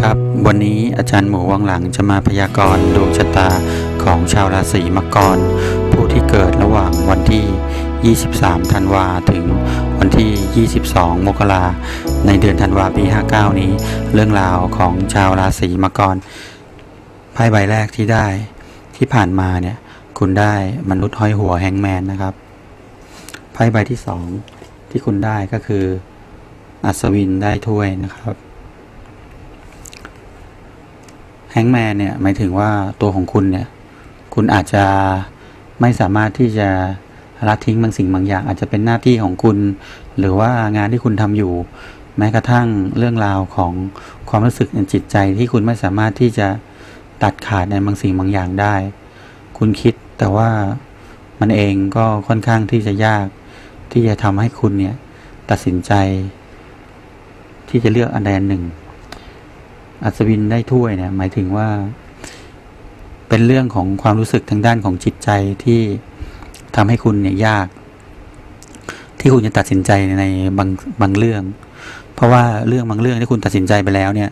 ครับ วันนี้อาจารย์หมูวังหลังจะมาพยากรณ์ดวงชะตาของชาวราศีมังกร ผู้ที่เกิดระหว่างวันที่ 23 ธันวาถึงวันที่ 22 มกราในเดือนธันวาปี 59 นี้ เรื่องราวของชาวราศีมังกรไพ่ใบแรกที่ได้ที่ผ่านมาเนี่ย คุณได้มนุษย์ห้อยหัวแฮงแมนนะครับไพ่ใบที่สองที่คุณได้ก็คืออัศวินได้ถ้วยนะครับ แฮ งก์แมนเนี่ยหมายถึงว่าตัวของคุณเนี่ย คุณอาจจะไม่สามารถที่จะละทิ้งบางสิ่งบางอย่าง อาจจะเป็นหน้าที่ของคุณ หรือว่างานที่คุณทำอยู่ แม้กระทั่งเรื่องราวของความรู้สึกในจิตใจที่คุณไม่สามารถที่จะตัดขาดในบางสิ่งบางอย่างได้ คุณคิดแต่ว่ามันเองก็ค่อนข้างที่จะยาก ที่จะทำให้คุณเนี่ยตัดสินใจ ที่จะเลือกอันใดอันหนึ่ง อัศวินได้ถ้วยเนี่ยหมายถึงว่า เป็นเรื่องของความรู้สึกทางด้านของจิตใจที่ทำให้คุณเนี่ยยาก ที่คุณจะตัดสินใจในบางบางเรื่อง เพราะว่าเรื่องบางเรื่องที่คุณตัดสินใจไปแล้วเนี่ย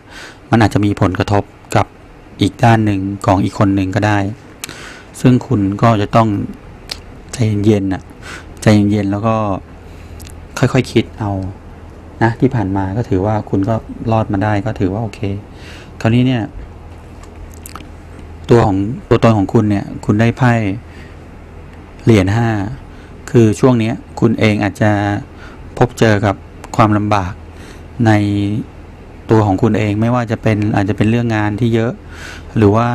มันอาจจะมีผลกระทบกับอีกด้านหนึ่งของอีกคนหนึ่งก็ได้ ซึ่งคุณก็จะต้องใจเย็นๆน่ะใจเย็นๆแล้วก็ค่อยๆคคิดเอา นะที่ผ่านมาก็ถือว่าคุณก็รอดมาได้ก็ถือว่าโอเค คราวนี้เนี่ย ตัวของตัวตนของคุณเนี่ย คุณได้ไพ่เหรียญห้าคือช่วงเนี้ยคุณเองอาจจะพบเจอกับความลำบากในตัวของคุณเองไม่ว่าจะเป็นอาจจะเป็นเรื่องงานที่เยอะ หรือว่า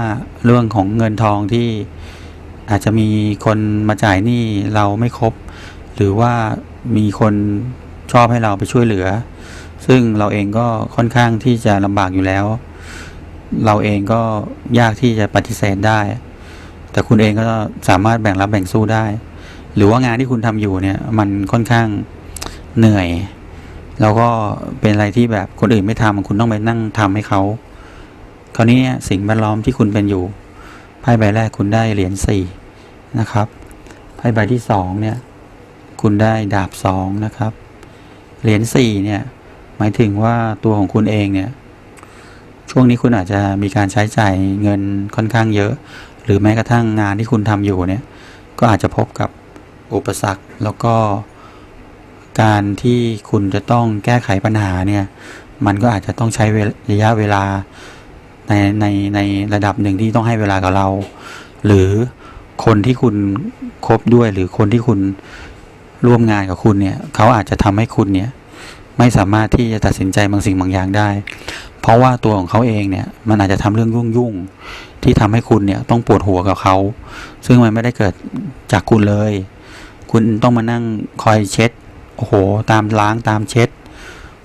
เรื่องของเงินทองที่อาจจะมีคนมาจ่ายหนี้เราไม่ครบ หรือว่ามีคน ชอบให้เราไปช่วยเหลือ ซึ่งเราเองก็ค่อนข้างที่จะลำบากอยู่แล้ว เราเองก็ยากที่จะปฏิเสธได้ แต่คุณเองก็สามารถแบ่งรับแบ่งสู้ได้ หรือว่างานที่คุณทำอยู่เนี่ย มันค่อนข้างเหนื่อย แล้วก็เป็นอะไรที่แบบคนอื่นไม่ทำคุณต้องไปนั่งทำให้เขาคราวนี้สิ่งแวดล้อมที่คุณเป็นอยู่ไพ่ใบแรกคุณได้เหรียญสี่นะครับไพ่ใบที่สองเนี่ย คุณได้ดาบสองนะครับ เหรียญสี่เนี่ย หมายถึงว่าตัวของคุณเองเนี่ย ช่วงนี้คุณอาจจะมีการใช้จ่ายเงินค่อนข้างเยอะ หรือแม้กระทั่งงานที่คุณทำอยู่เนี่ย ก็อาจจะพบกับอุปสรรคแล้วก็การที่คุณจะต้องแก้ไขปัญหาเนี่ย มันก็อาจจะต้องใช้ระยะเวลาในในในระดับหนึ่งที่ต้องให้เวลากับเรา หรือคนที่คุณคบด้วยหรือคนที่คุณ ร่วมงานกับคุณเนี่ยเขาอาจจะทำให้คุณเนี่ยไม่สามารถที่จะตัดสินใจบางสิ่งบางอย่างได้ เพราะว่าตัวของเขาเองเนี่ยมันอาจจะทำเรื่องยุ่งยุ่งที่ทำให้คุณเนี่ยต้องปวดหัวกับเขา ซึ่งมันไม่ได้เกิดจากคุณเลย คุณต้องมานั่งคอยเช็ด โอ้โห ตามล้างตามเช็ด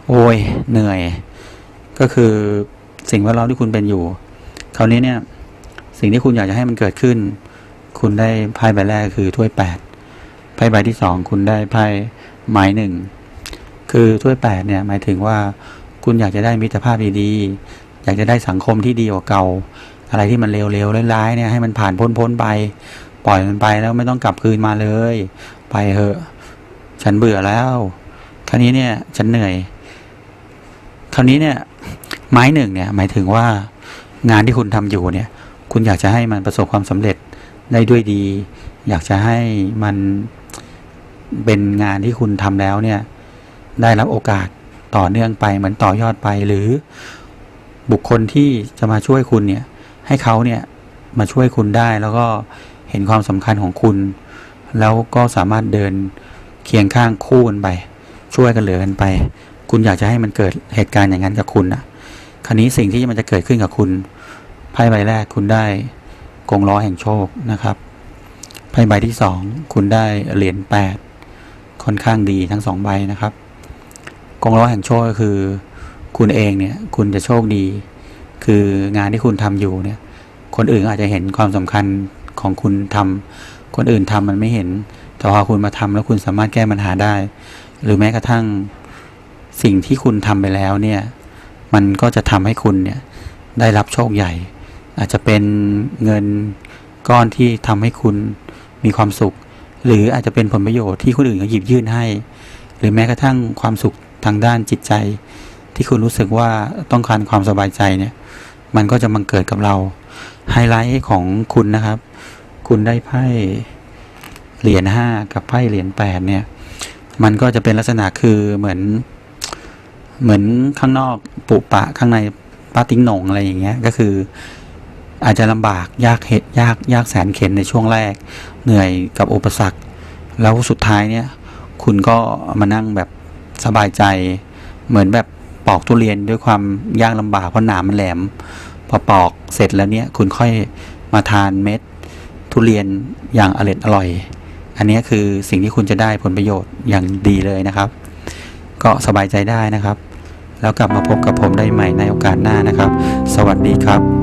โอ้ย เหนื่อย ก็คือสิ่งแวดล้อมที่คุณเป็นอยู่ คราวนี้เนี่ย สิ่งที่คุณอยากจะให้มันเกิดขึ้น คุณได้ไพ่ใบแรกคือถ้วยแปด ไพ่ใบที่สองคุณได้ไพ่ไม้หนึ่งคือถ้วยแปดเนี่ยหมายถึงว่าคุณอยากจะได้มิตรภาพดีๆอยากจะได้สังคมที่ดีกว่าเก่า อะไรที่มันเลวๆร้ายๆเนี่ยให้มันผ่านพ้นๆไป ปล่อยมันไปแล้วไม่ต้องกลับคืนมาเลย ไปเถอะ ฉันเบื่อแล้วคราวนี้เนี่ยฉันเหนื่อยคราวนี้เนี่ยไม้หนึ่งเนี่ยหมายถึงว่างานที่คุณทำอยู่เนี่ย คุณอยากจะให้มันประสบความสำเร็จได้ด้วยดี อยากจะให้มัน เป็นงานที่คุณทำแล้วเนี่ย ได้รับโอกาสต่อเนื่องไปเหมือนต่อยอดไปหรือบุคคลที่จะมาช่วยคุณเนี่ย ให้เขาเนี่ยมาช่วยคุณได้แล้วก็เห็นความสำคัญของคุณ แล้วก็สามารถเดินเคียงข้างคู่กันไปช่วยกันเหลือกันไป คุณอยากจะให้มันเกิดเหตุการณ์อย่างนั้นกับคุณอะคราวนี้สิ่งที่มันจะเกิดขึ้นกับคุณไพ่ใบแรกคุณได้กงล้อแห่งโชคนะครับไพ่ใบที่สองคุณได้เหรียญแปด ค่อนข้างดีทั้งสองใบนะครับ กองล้อแห่งโชคก็คือ คุณเองเนี่ยคุณจะโชคดี คืองานที่คุณทำอยู่เนี่ย คนอื่นอาจจะเห็นความสำคัญของคุณทำคนอื่นทำมันไม่เห็น แต่พอคุณมาทำแล้วคุณสามารถแก้ปัญหาได้ หรือแม้กระทั่งสิ่งที่คุณทำไปแล้วเนี่ย มันก็จะทำให้คุณเนี่ยได้รับโชคใหญ่ อาจจะเป็นเงินก้อนที่ทำให้คุณมีความสุข หรืออาจจะเป็นผลประโยชน์ที่คนอื่นเขาหยิบยื่นให้ หรือแม้กระทั่งความสุขทางด้านจิตใจ ที่คุณรู้สึกว่าต้องการความสบายใจเนี่ย มันก็จะมังเกิดกับเรา ไฮไลท์ของคุณนะครับ คุณได้ไพ่เหรียญห้ากับไพ่เหรียญแปดเนี่ย มันก็จะเป็นลักษณะคือเหมือน เหมือนข้างนอกปุปะข้างในป้าติ้งหนงอะไรอย่างเงี้ย ก็คือ อาจจะลำบากยากเหตุยากยากแสนเข็นในช่วงแรก เหนื่อยกับอุปสรรค แล้วสุดท้ายเนี่ย คุณก็มานั่งแบบสบายใจ เหมือนแบบปอกทุเรียนด้วยความยากลำบากเพราะหนามมันแหลม พอปอกเสร็จแล้วเนี่ยคุณค่อยมาทานเม็ด ทุเรียนอย่างอร่อยอร่อย อันนี้คือสิ่งที่คุณจะได้ผลประโยชน์อย่างดีเลยนะครับ ก็สบายใจได้นะครับ แล้วกลับมาพบกับผมได้ใหม่ในโอกาสหน้านะครับ สวัสดีครับ